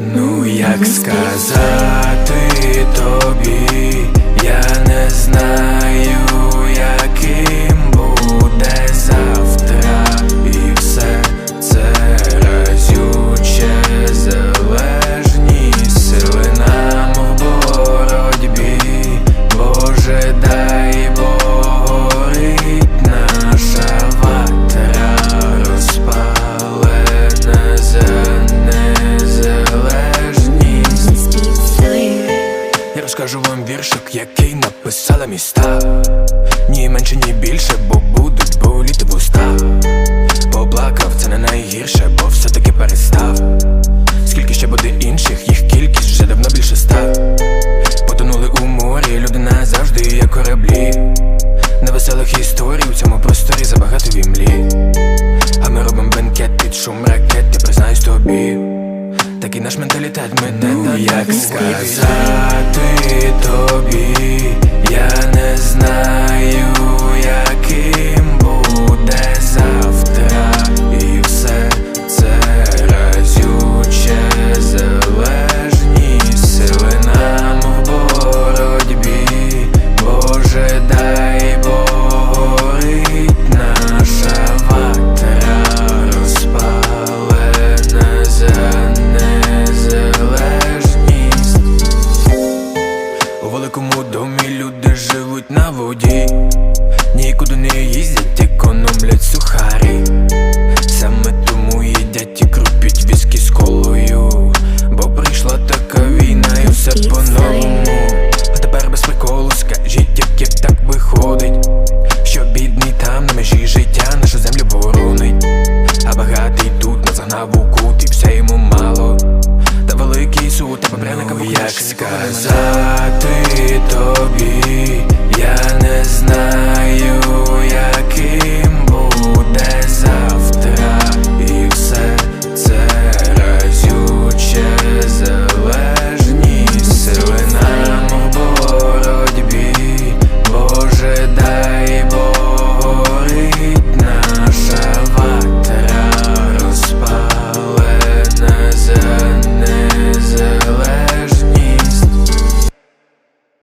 Ну як сказати тобі, я не знаю. Який написала міста. Ні менше, ні більше, бо будуть боліти вуста. Поплакав, це не найгірше, бо все-таки перестав. Скільки ще буде інших, їх кількість вже давно більше ста. Потонули у морі, люди назавжди, як кораблі. Невеселих історій у цьому просторі забагато в імлі. А ми робимо бенкет під шум ракет, я признаюсь тобі. Такий наш менталітет, ми не ну, як сказати нікуди не їздять, економлять сухарі. Саме тому їдять і крупять віскі з колою, бо прийшла така війна і все по-новому. А тепер без приколу скажіть, як, як так виходить, що бідний там на межі життя нашу землю боронить, а багатий тут нас загнав у кут і все йому мало. Та великий суд, та пряника ну, як сказати тобі,